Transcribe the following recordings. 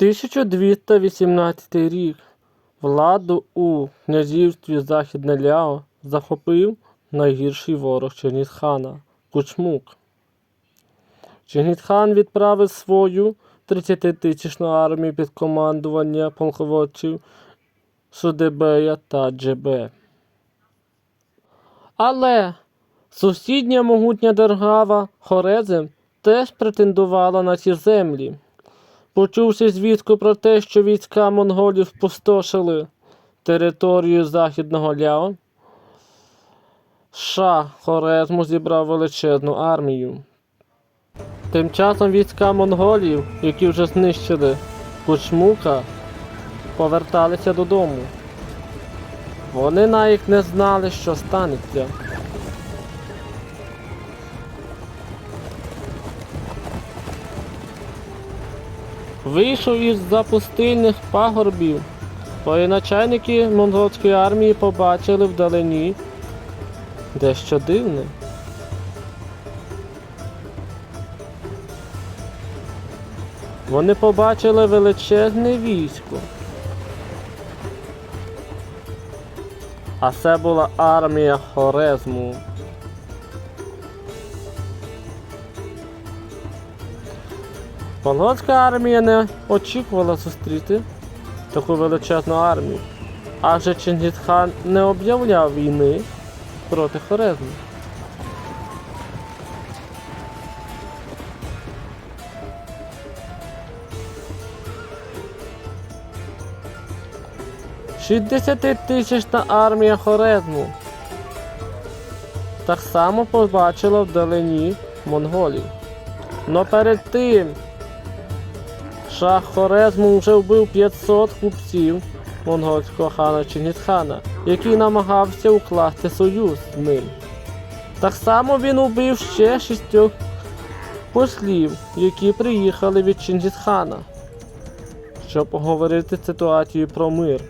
1218 рік владу у князівстві Західне Ляо захопив найгірший ворог Чингісхана Кучмук. Чингісхан відправив свою 30-тисячну армію під командування полководців Судебея та Джебе. Але сусідня могутня держава Хорезм теж претендувала на ці землі. Почувши звістку про те, що війська монголів спустошили територію Західного Ляо, Ша Хорезму зібрав величезну армію. Тим часом війська монголів, які вже знищили Кучмука, поверталися додому. Вони навіть не знали, що станеться. Вийшов із запустильних пагорбів. Воєначальники монгольської армії побачили вдалині дещо дивне. Вони побачили величезне військо. А це була армія Хорезму. Монгольська армія не очікувала зустріти таку величезну армію. Адже Чингісхан не об'являв війни проти Хорезму. Шістдесятитисячна армія Хорезму так само побачила вдалині монголів. Но перед тим Шах Хорезму вже вбив 500 купців монгольського хана Чингісхана, який намагався укласти союз з ним. Так само він убив ще шістьох послів, які приїхали від Чингісхана, щоб поговорити ситуацію про мир.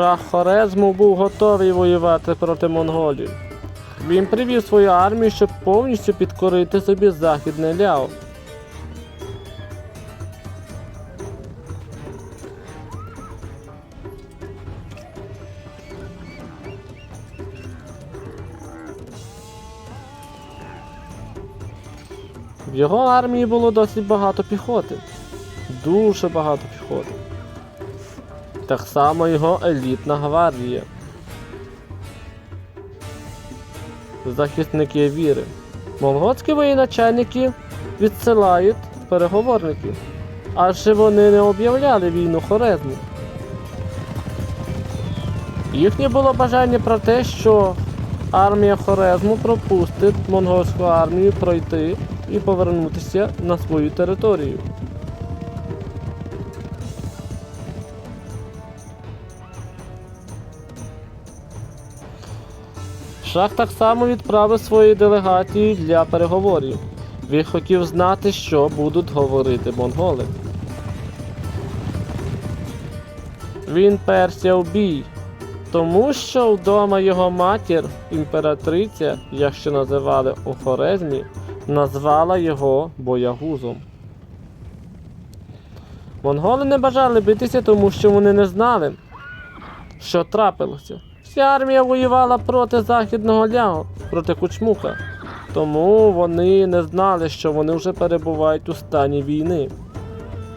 Шах Хорезму був готовий воювати проти монголів. Він привів свою армію, щоб повністю підкорити собі західне Ляо. В його армії було досить багато піхоти. Дуже багато піхоти. Так само його елітна гвардія. Захисники віри. Монголські воєначальники відсилають переговорників, адже вони не об'являли війну Хорезму. Їхнє було бажання про те, що армія Хорезму пропустить монгольську армію пройти і повернутися на свою територію. Шах так само відправив свої делегації для переговорів. Він хотів знати, що будуть говорити монголи. Він перся в бій, тому що вдома його матір, імператриця, як ще називали у Хорезмі, назвала його боягузом. Монголи не бажали битися, тому що вони не знали, що трапилося. Вся армія воювала проти Західного Ляо, проти Кучмука. Тому вони не знали, що вони вже перебувають у стані війни.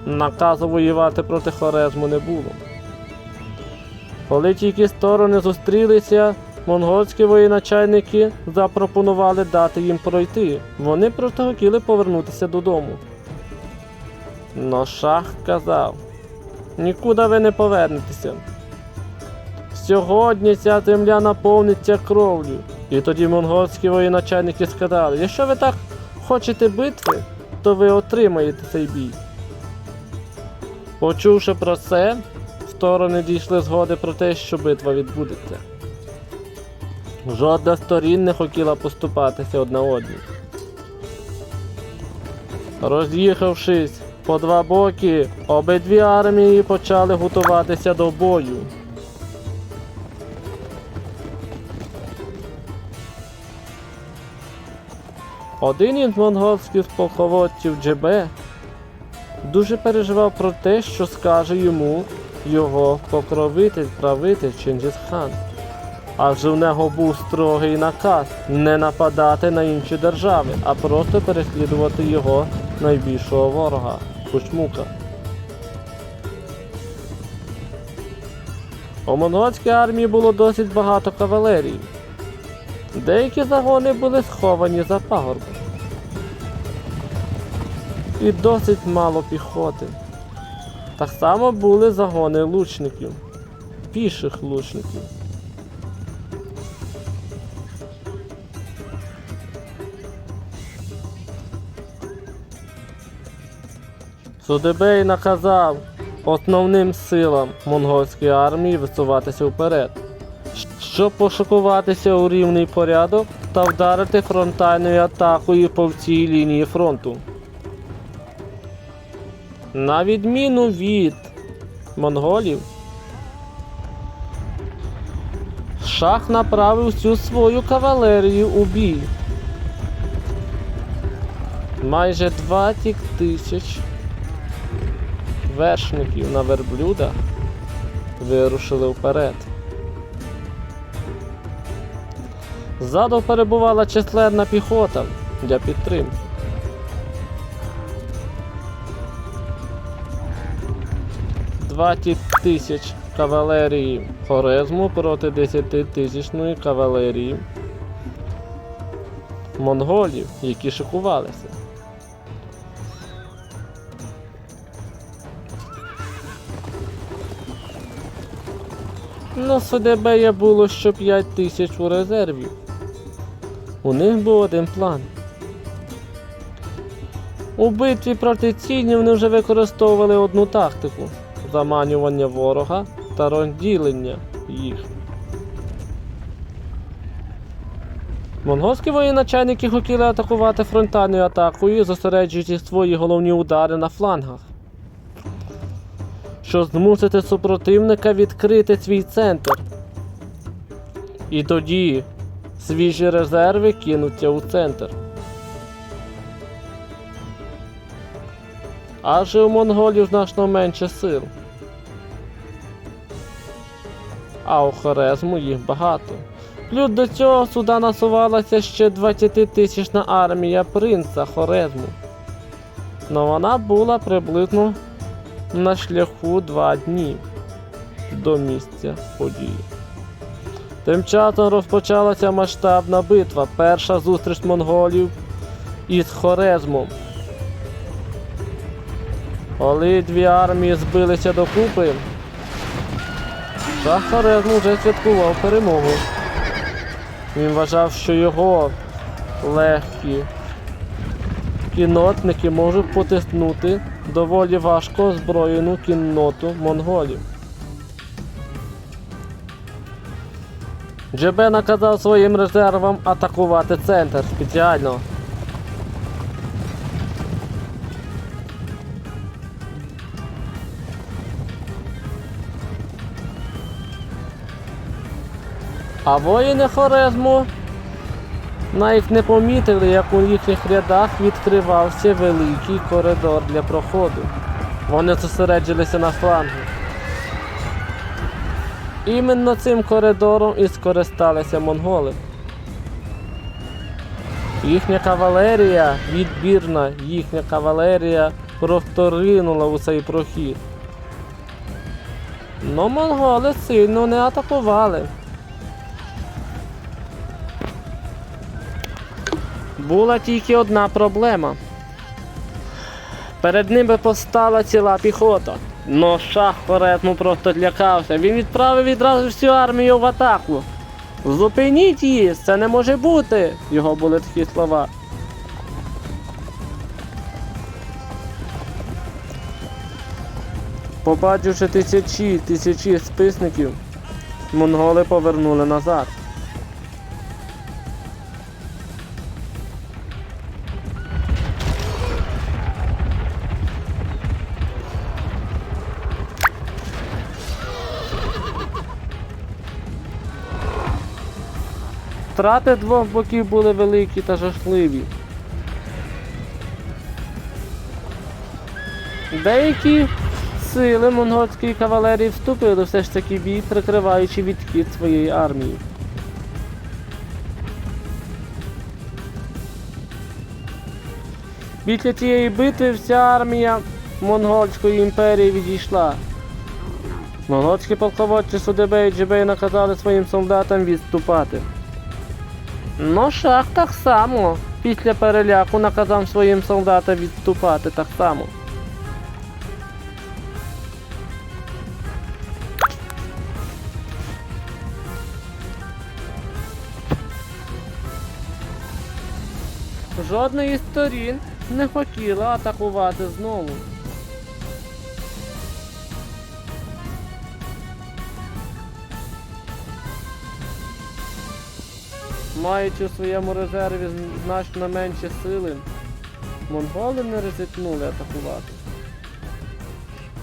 Наказу воювати проти Хорезму не було. Коли тільки сторони зустрілися, монгольські воєначальники запропонували дати їм пройти. Вони просто хотіли повернутися додому. Но шах казав: нікуди ви не повернетеся. Сьогодні ця земля наповниться кров'ю. І тоді монгольські воєначальники сказали, якщо ви так хочете битви, то ви отримаєте цей бій. Почувши про це, сторони дійшли згоди про те, що битва відбудеться. Жодна сторін не хотіла поступатися одна одній. Роз'їхавшись по два боки, обидві армії почали готуватися до бою. Один із монгольських полководців Джебе дуже переживав про те, що скаже йому його покровитель правитель Чингісхан. Адже в нього був строгий наказ не нападати на інші держави, а просто переслідувати його найбільшого ворога Кучмука. У монгольській армії було досить багато кавалерії. Деякі загони були сховані за пагорбом. І досить мало піхоти. Так само були загони лучників, піших лучників. Судебей наказав основним силам монгольської армії висуватися вперед, щоб пошукуватися у рівний порядок та вдарити фронтальною атакою по всій лінії фронту. На відміну від монголів, Шах направив всю свою кавалерію у бій. Майже 20 тисяч вершників на верблюдах вирушили вперед. Ззаду перебувала численна піхота для підтримки. Двадцять тисяч кавалерії Хорезму проти 10 тисячної кавалерії монголів, які шикувалися. На СДБ було що 5 тисяч у резерві. У них був один план. У битві проти Цінні вони вже використовували одну тактику заманювання ворога та розділення їх. Монгольські воєначальники хотіли атакувати фронтальною атакою, зосереджуючи свої головні удари на флангах щоб змусити супротивника відкрити свій центр. І тоді свіжі резерви кинуться у центр. Адже у монголів значно менше сил. А у Хорезму їх багато. Плюс до цього сюди насувалася ще 20-тисячна армія принца Хорезму. Но вона була приблизно на шляху два дні до місця події. Тим часом розпочалася масштабна битва, перша зустріч монголів із Хорезмом. Коли дві армії збилися докупи, Шах Хорезм вже святкував перемогу. Він вважав, що його легкі кіннотники можуть потиснути доволі важко озброєну кінноту монголів. Джебе наказав своїм резервам атакувати центр спеціально. А воїни Хорезму навіть не помітили, як у їхніх рядах відкривався великий коридор для проходу. Вони зосереджилися на флангу. Іменно цим коридором і скористалися монголи. Їхня кавалерія, відбірна, їхня кавалерія просто ринула у цей прохід. Но монголи сильно не атакували. Була тільки одна проблема. Перед ними постала ціла піхота. Но шах Хорезму просто злякався. Він відправив відразу всю армію в атаку. Зупиніть її, це не може бути. Його були такі слова. Побачивши тисячі тисячі списників, монголи повернули назад. Втрати двох боків були великі та жахливі. Деякі сили монгольської кавалерії вступили все ж таки бій, прикриваючи відхід своєї армії. Після цієї битви вся армія Монгольської імперії відійшла. Монгольські полководці Судебей і Джебей наказали своїм солдатам відступати. Ну, шах так само. Після переляку наказав своїм солдатам відступати так само. Жодна із сторін не хотіла атакувати знову. Маючи у своєму резерві значно менші сили, монголи не ризикнули атакувати.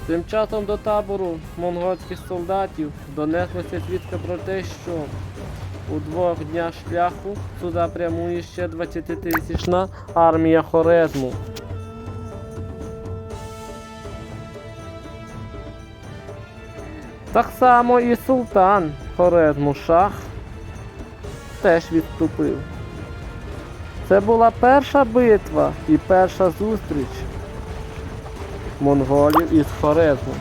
Тим часом до табору монгольських солдатів донеслася звідка про те, що у двох днях шляху сюди прямує ще 20-тисячна армія Хорезму. Так само і султан Хорезму Шах теж відступив. Це була перша битва і перша зустріч монголів із Хорезмом.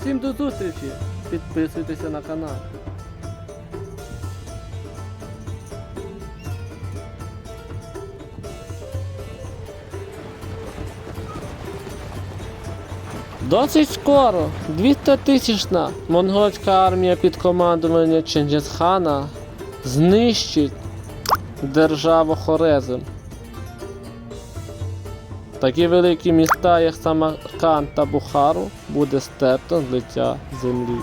Всім до зустрічі! Підписуйтеся на канал. Досить скоро 200-тисячна монгольська армія під командуванням Чингісхана знищить державу Хорезм. Такі великі міста, як Самарканд та Бухару, буде стерто з лиця землі.